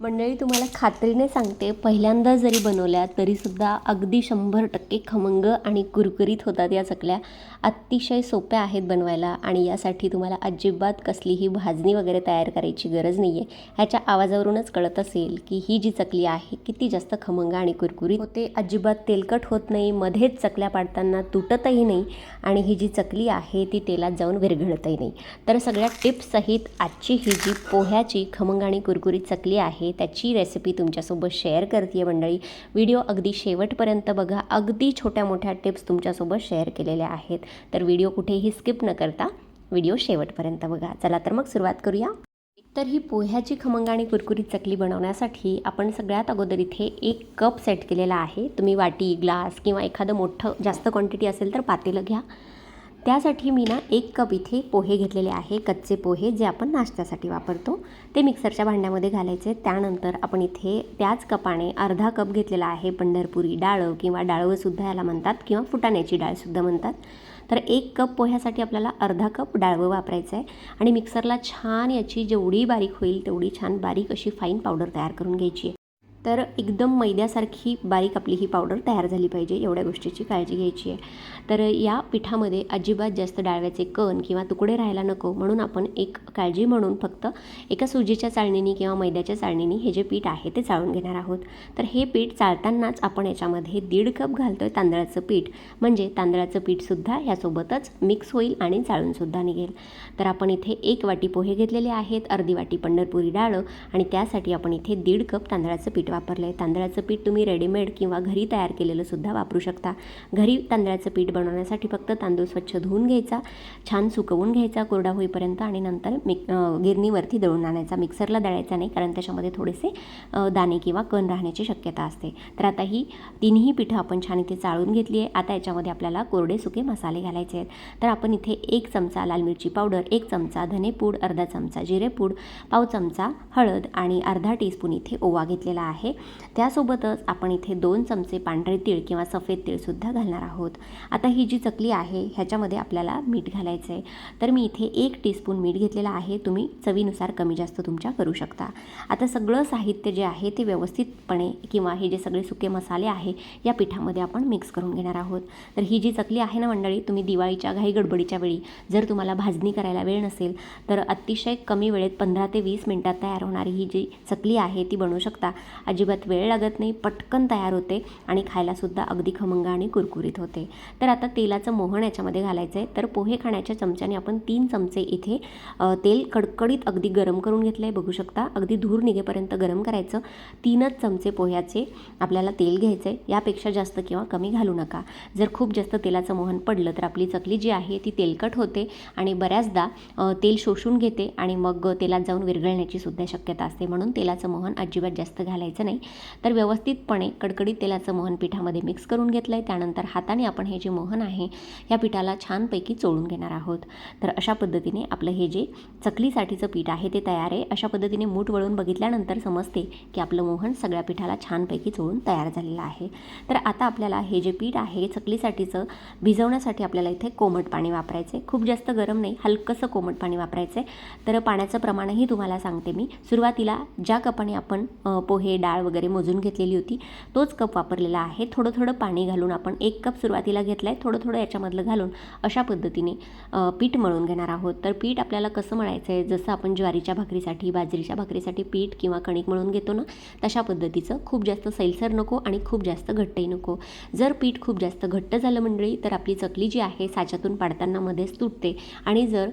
मंडळी तुम्हाला खात्रीने सांगते पहिल्यांदा जरी बनवल्या तरीसुद्धा अगदी शंभर टक्के खमंग आणि कुरकुरीत होतात या चकल्या अतिशय सोप्या आहेत बनवायला आणि यासाठी तुम्हाला अजिबात कसलीही भाजणी वगैरे तयार करायची गरज नाही आहे ह्याच्या आवाजावरूनच कळत असेल की ही जी चकली आहे किती जास्त खमंग आणि कुरकुरीत होते. अजिबात तेलकट होत नाही मध्येच चकल्या पाडताना तुटतही नाही आणि ही जी चकली आहे ती तेलात जाऊन विरघळतही नाही. तर सगळ्या टिप्ससहित आजची ही जी पोह्याची खमंग आणि कुरकुरीत चकली आहे त्याची रेसिपी तुमच्यासोबत शेअर करते मंडळी. व्हिडिओ अगदी शेवटपर्यंत बघा. अगदी छोट्या मोठ्या टिप्स तुमच्यासोबत शेअर केलेल्या आहेत. तर व्हिडिओ कुठेही स्किप न करता व्हिडिओ शेवटपर्यंत बघा. चला तर मग सुरुवात करूया. तर ही पोह्याची खमंग आणि कुरकुरीत चकली बनवण्यासाठी आपण सगळ्यात अगोदर इथे एक कप सेट केलेला आहे. तुम्ही वाटी ग्लास किंवा एखादं मोठं जास्त क्वांटिटी असेल तर पातेलं घ्या. त्यासाठी मी ना एक कप इथे पोहे घेतलेले आहे कच्चे पोहे जे आपण नाश्त्यासाठी वापरतो. ते मिक्सरच्या भांड्यामध्ये घालायचे. त्यानंतर आपण इथे त्याच कपाने अर्धा कप घेतलेला आहे पंढरपुरी डाळं किंवा डाळवंसुद्धा याला म्हणतात किंवा फुटाण्याची डाळसुद्धा म्हणतात. तर एक कप पोह्यासाठी आपल्याला अर्धा कप डाळवं वापरायचं आहे आणि मिक्सरला छान याची जेवढी बारीक होईल तेवढी छान बारीक अशी फाईन पावडर तयार करून घ्यायची आहे. तर एकदम मैद्यासारखी बारीक आपली ही पावडर तयार झाली पाहिजे एवढ्या गोष्टीची काळजी घ्यायची आहे. तर या पिठामध्ये अजिबात जास्त डाळव्याचे कण किंवा तुकडे राहायला नको म्हणून आपण एक काळजी म्हणून फक्त एका सुजीच्या चाळणीने किंवा मैद्याच्या चाळणीने हे जे पीठ आहे ते चाळून घेणार आहोत. तर हे पीठ चाळतानाच आपण याच्यामध्ये दीड कप घालतो आहे तांदळाचं पीठ. म्हणजे तांदळाचं पीठसुद्धा ह्यासोबतच मिक्स होईल आणि चाळूनसुद्धा निघेल. तर आपण इथे एक वाटी पोहे घेतलेले आहेत अर्धी वाटी पंढरपुरी डाळं आणि त्यासाठी आपण इथे दीड कप तांदळाचं पीठ वापरलं आहे तांदळाचं पीठ तुम्ही रेडीमेड किंवा घरी तयार केलेलं सुद्धा वापरू शकता. घरी तांदळाचं पीठ बनवण्यासाठी फक्त तांदूळ स्वच्छ धुवून घ्यायचा छान सुकवून घ्यायचा कोरडा होईपर्यंत आणि नंतर मिक गिरणीवरती दळून आणायचा. मिक्सरला दळायचा नाही कारण त्याच्यामध्ये थोडेसे दाणे किंवा कण राहण्याची शक्यता असते. तर आता ही तिन्ही पिठं आपण छान इथे चाळून घेतली आहे. आता याच्यामध्ये आपल्याला कोरडे सुके मसाले घालायचे आहेत. तर आपण इथे एक चमचा लाल मिरची पावडर एक चमचा धनेपूड अर्धा चमचा जिरेपूड पाव चमचा हळद आणि अर्धा टीस्पून इथे ओवा घेतलेला आहे. आहे. त्यासोबतच आपण इथे दोन चमचे पांढरे तीळ किंवा सफेद तीळसुद्धा घालणार आहोत. आता ही जी चकली आहे ह्याच्यामध्ये आपल्याला मीठ घालायचं आहे. तर मी इथे एक टीस्पून मीठ घेतलेलं आहे. तुम्ही चवीनुसार कमी जास्त तुमच्या करू शकता. आता सगळं साहित्य जे आहे ते व्यवस्थितपणे किंवा हे जे सगळे सुके मसाले आहे या पिठामध्ये आपण मिक्स करून घेणार आहोत. तर ही जी चकली आहे ना मंडळी तुम्ही दिवाळीच्या घाई गडबडीच्या वेळी जर तुम्हाला भाजणी करायला वेळ नसेल तर अतिशय कमी वेळेत पंधरा ते वीस मिनटात तयार होणारी ही जी चकली आहे ती बनवू शकता. अजिबात वेळ लागत नाही पटकन तयार होते आणि खायलासुद्धा अगदी खमंग आणि कुरकुरीत होते. तर आता तेलाचं मोहन याच्यामध्ये घालायचं आहे तर पोहे खाण्याच्या चमच्याने आपण तीन चमचे इथे तेल कडकडीत अगदी गरम करून घेतलं आहे बघू शकता अगदी धूर निघेपर्यंत गरम करायचं. तीनच चमचे पोह्याचे आपल्याला तेल घ्यायचं आहे यापेक्षा जास्त किंवा कमी घालू नका. जर खूप जास्त तेलाचं मोहन पडलं तर आपली चकली जी आहे ती तेलकट होते आणि बऱ्याचदा तेल शोषून घेते आणि मग तेलात जाऊन विरघळण्याची सुद्धा शक्यता असते. म्हणून तेलाचं मोहन अजिबात जास्त घालायचं नाही. तर व्यवस्थितपणे कडकडीत तेलाचं मोहन पिठामध्ये मिक्स करून घेतलं आहे त्यानंतर हाताने आपण हे जे मोहन आहे या पिठाला छानपैकी चोळून घेणार आहोत. तर अशा पद्धतीने आपलं हे जे चकलीसाठीचं पीठ आहे ते तयार आहे. अशा पद्धतीने मूठ वळून बघितल्यानंतर समजते की आपलं मोहन सगळ्या पिठाला छानपैकी चोळून तयार झालेलं आहे. तर आता आपल्याला हे जे पीठ आहे चकलीसाठीचं भिजवण्यासाठी आपल्याला इथे कोमट पाणी वापरायचं खूप जास्त गरम नाही हलकंसं कोमट पाणी वापरायचं आहे तर पाण्याचं प्रमाणही तुम्हाला सांगते मी. सुरुवातीला ज्या कपाने आपण पोहे डाळ वगैरे मोजून घेतलेली होती. तोच कप वापरलेला आहे. थोडं थोडं पाणी घालून आपण एक कप सुरुवातीला घेतलं आहे थोडं थोडं याच्यामधलं घालून अशा पद्धतीने पीठ मळून घेणार आहोत. तर पीठ आपल्याला कसं मळायचं आहे जसं आपण ज्वारीच्या भाकरीसाठी बाजरीच्या भाकरीसाठी पीठ किंवा कणिक मळून घेतो ना तशा पद्धतीचं खूप जास्त सैलसर नको आणि खूप जास्त घट्टही नको. जर पीठ खूप जास्त घट्ट झालं मंडळी तर आपली चकली जी आहे साच्यातून पाडताना मध्येच तुटते. आणि जर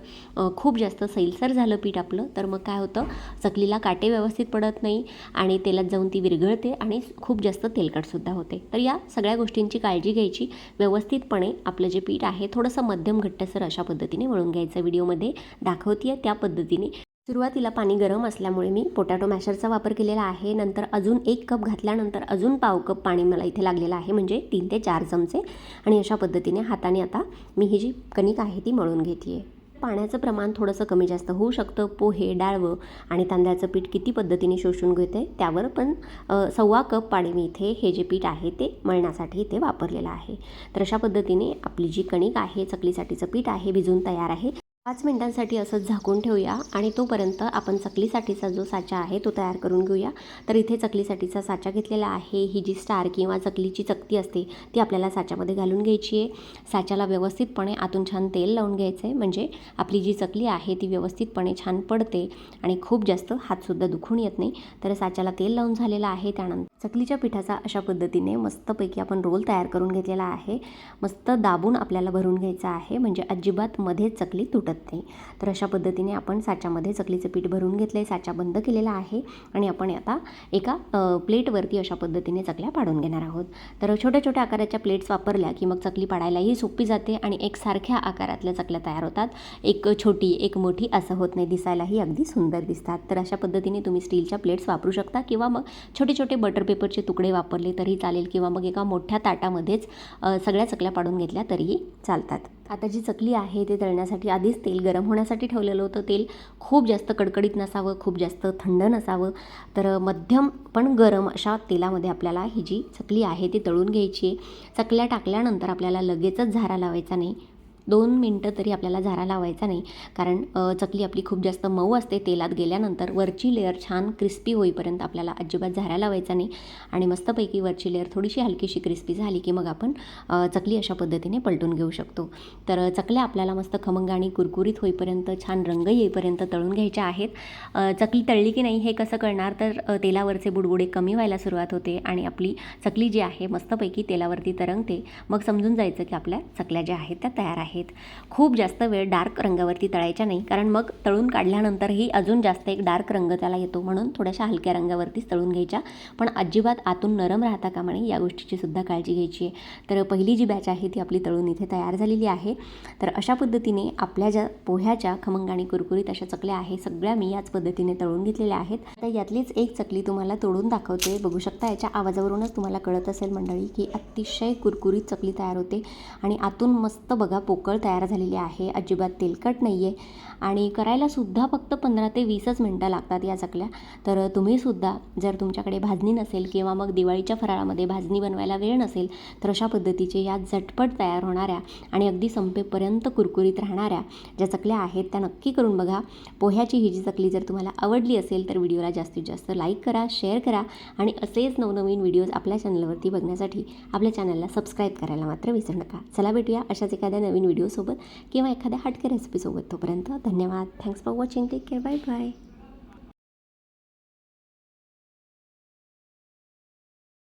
खूप जास्त सैलसर झालं पीठ आपलं तर मग काय होतं? चकलीला काटे व्यवस्थित पडत नाही आणि तेलात जाऊन ती विरघळते आणि खूप जास्त तेलकटसुद्धा होते. तर या सगळ्या गोष्टींची काळजी घ्यायची. व्यवस्थितपणे आपलं जे पीठ आहे थोडंसं मध्यम घट्टसर अशा पद्धतीने वळून घ्यायचं. व्हिडिओमध्ये दाखवते आहे त्या पद्धतीने. सुरुवातीला पाणी गरम असल्यामुळे मी पोटॅटो मॅशरचा वापर केलेला आहे. नंतर अजून एक कप घातल्यानंतर अजून पाव कप पाणी मला इथे लागलेलं आहे म्हणजे तीन ते चार चमचे. आणि अशा पद्धतीने हाताने आता मी ही जी कणिक आहे ती मळून घेते आहे पाण्याचं प्रमाण थोडंसं कमी जास्त होऊ शकतं. पोहे डाळवं आणि तांदळाचं पीठ किती पद्धतीने शोषून घेते त्यावर पण सव्वा कप पाणी मी इथे हे जे पीठ आहे ते मळण्यासाठी इथे वापरलेलं आहे. तर अशा पद्धतीने आपली जी कणिक आहे चकलीसाठीचं पीठ आहे भिजून तयार आहे पाच मिनटांसाठी असंच झाकून ठेवूया आणि तोपर्यंत आपण चकलीसाठीचा जो साचा आहे तो तयार करून घेऊया. तर इथे चकलीसाठीचा साचा घेतलेला आहे. ही जी स्टार किंवा चकलीची चकती असते ती आपल्याला साच्यामध्ये घालून घ्यायची आहे. साच्याला व्यवस्थितपणे आतून छान तेल लावून घ्यायचं आहे म्हणजे आपली जी चकली आहे ती व्यवस्थितपणे छान पडते आणि खूप जास्त हातसुद्धा दुखून येत नाही. तर साच्याला तेल लावून झालेलं आहे. त्यानंतर चकलीच्या पिठाचा अशा पद्धतीने मस्तपैकी आपण रोल तयार करून घेतलेला आहे. मस्त दाबून आपल्याला भरून घ्यायचा आहे. म्हणजे अजिबात मध्येच चकली तुटत नाही तर अशा पद्धतीने आपण साच्यामध्ये चकलीचं पीठ भरून घेतलं आहे साचा बंद केलेला आहे आणि आपण आता एका प्लेटवरती अशा पद्धतीने चकल्या पाडून घेणार आहोत. तर छोट्या छोट्या आकाराच्या प्लेट्स वापरल्या की मग चकली पाडायलाही सोपी जाते आणि एक सारख्या आकारातल्या चकल्या तयार होतात. एक छोटी एक मोठी असं होत नाही दिसायलाही अगदी सुंदर दिसतात. तर अशा पद्धतीने तुम्ही स्टीलच्या प्लेट्स वापरू शकता किंवा मग छोटे छोटे बटर पेपरचे तुकडे वापरले तरी चालेल किंवा मग एका मोठ्या ताटामध्येच सगळ्या चकल्या पाडून घेतल्या तरीही चालतात. आता जी चकली आहे ते तळण्यासाठी आधीच तेल गरम होण्यासाठी ठेवलेलं होतं. तेल खूप जास्त कडकडीत नसावं खूप जास्त थंड नसावं. तर मध्यम पण गरम अशा तेलामध्ये आपल्याला ही जी चकली आहे ती तळून घ्यायची आहे. चकल्या टाकल्यानंतर आपल्याला लगेचच झारा लावायचा नाही. दोन मिनटं तरी आपल्याला झारा लावायचा नाही. कारण चकली आपली खूप जास्त मऊ असते. तेलात गेल्यानंतर वरची लेअर छान क्रिस्पी होईपर्यंत आपल्याला अजिबात झारा लावायचा नाही. आणि मस्तपैकी वरची लेअर थोडीशी हलकीशी क्रिस्पी झाली की मग आपण चकली अशा पद्धतीने पलटून घेऊ शकतो. तर चकल्या आपल्याला मस्त खमंग आणि कुरकुरीत होईपर्यंत छान रंग येईपर्यंत तळून घ्यायच्या आहेत. चकली तळली की नाही हे कसं कळणार तर तेलावरचे बुडबुडे कमी व्हायला सुरुवात होते आणि आपली चकली जी आहे मस्तपैकी तेलावरती तरंगते. मग समजून जायचं की आपल्या चकल्या ज्या आहेत त्या तयार आहेत. आहेत. खूप जास्त वेळ डार्क रंगावरती तळायच्या नाही कारण मग तळून काढल्यानंतरही अजून जास्त एक डार्क रंग त्याला येतो. म्हणून थोड्याशा हलक्या रंगावरतीच तळून घ्यायच्या. पण अजिबात आतून नरम राहता कामा नये या गोष्टीची सुद्धा काळजी घ्यायची आहे. तर पहिली जी बॅच आहे ती आपली तळून इथे तयार झालेली आहे. तर अशा पद्धतीने आपल्या ज्या पोह्याच्या खमंग आणि कुरकुरीत अशा चकल्या आहे सगळ्या मी याच पद्धतीने तळून घेतलेल्या आहेत. तर यातलीच एक चकली तुम्हाला तोडून दाखवते. बघू शकता याच्या आवाजावरूनच तुम्हाला कळत असेल मंडळी की अतिशय कुरकुरीत चकली तयार होते. आणि आतून मस्त बघा पोक पोकळ तयार झालेली आहे. अजिबात तेलकट नाही आहे आणि करायलासुद्धा फक्त पंधरा ते वीसच मिनटं लागतात या चकल्या. तर तुम्हीसुद्धा जर तुमच्याकडे भाजणी नसेल किंवा मग दिवाळीच्या फराळामध्ये भाजणी बनवायला वेळ नसेल तर अशा पद्धतीचे या झटपट तयार होणाऱ्या आणि अगदी संपेपर्यंत कुरकुरीत राहणाऱ्या ज्या चकल्या आहेत त्या नक्की करून बघा. पोह्याची ही जी चकली जर तुम्हाला आवडली असेल तर व्हिडिओला जास्तीत जास्त लाईक करा शेअर करा आणि असेच नवनवीन व्हिडिओज आपल्या चॅनलवरती बघण्यासाठी आपल्या चॅनलला सबस्क्राईब करायला मात्र विसरू नका. चला भेटूया अशाच एखाद्या नवीन व्हिडिओसोबत किंवा एखाद्या हटके रेसिपीसोबत तोपर्यंत धन्यवाद. Thanks for watching take care bye bye